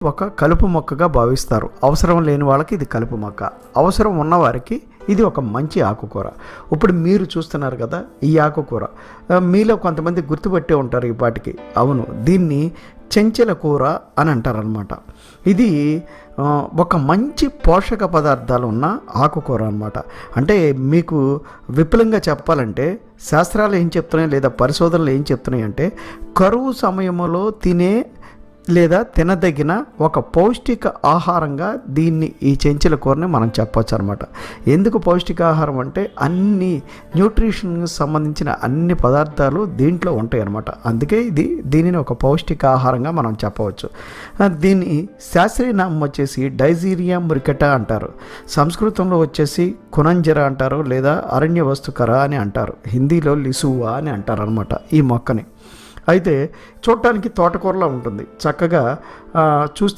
ఒక కలుపు మొక్కగా భావిస్తారు. అవసరం లేని వాళ్ళకి ఇది కలుపు మొక్క. అవసరం ఉన్నవారికి ఇది ఒక మంచి ఆకుకూర. ఇప్పుడు మీరు చూస్తున్నారు కదా ఈ ఆకుకూర. మీలో కొంతమంది గుర్తుపట్టే ఉంటారు ఈ పాటికి. అవును దీన్ని చెంచెల కూర అని అంటారనమాట ఇది ఒక మంచి పోషక పదార్థాలు ఉన్న ఆకుకూర అనమాట అంటే మీకు విపులంగా చెప్పాలంటే శాస్త్రాలు ఏం చెప్తున్నాయి లేదా పరిశోధనలు ఏం చెప్తున్నాయి అంటే కరువు సమయంలో తినే లేదా తినదగిన ఒక పౌష్టిక ఆహారంగా దీన్ని ఈ చెంచుల కూరని మనం చెప్పొచ్చు అనమాట ఎందుకు పౌష్టికాహారం అంటే అన్ని న్యూట్రిషన్కి సంబంధించిన అన్ని పదార్థాలు దీంట్లో ఉంటాయి అనమాట అందుకే ఇది దీనిని ఒక పౌష్టికాహారంగా మనం చెప్పవచ్చు. దీన్ని దీని శాస్త్రీయ నామం వచ్చేసి డైజీరియా మురికట అంటారు. సంస్కృతంలో వచ్చేసి కునంజర అంటారు లేదా అరణ్య వస్తుకర అని అంటారు. హిందీలో లిసువా అని అంటారు అనమాట ఈ మొక్కని. అయితే చూడటానికి తోటకూరలా ఉంటుంది. చక్కగా ఆ, చూస్తే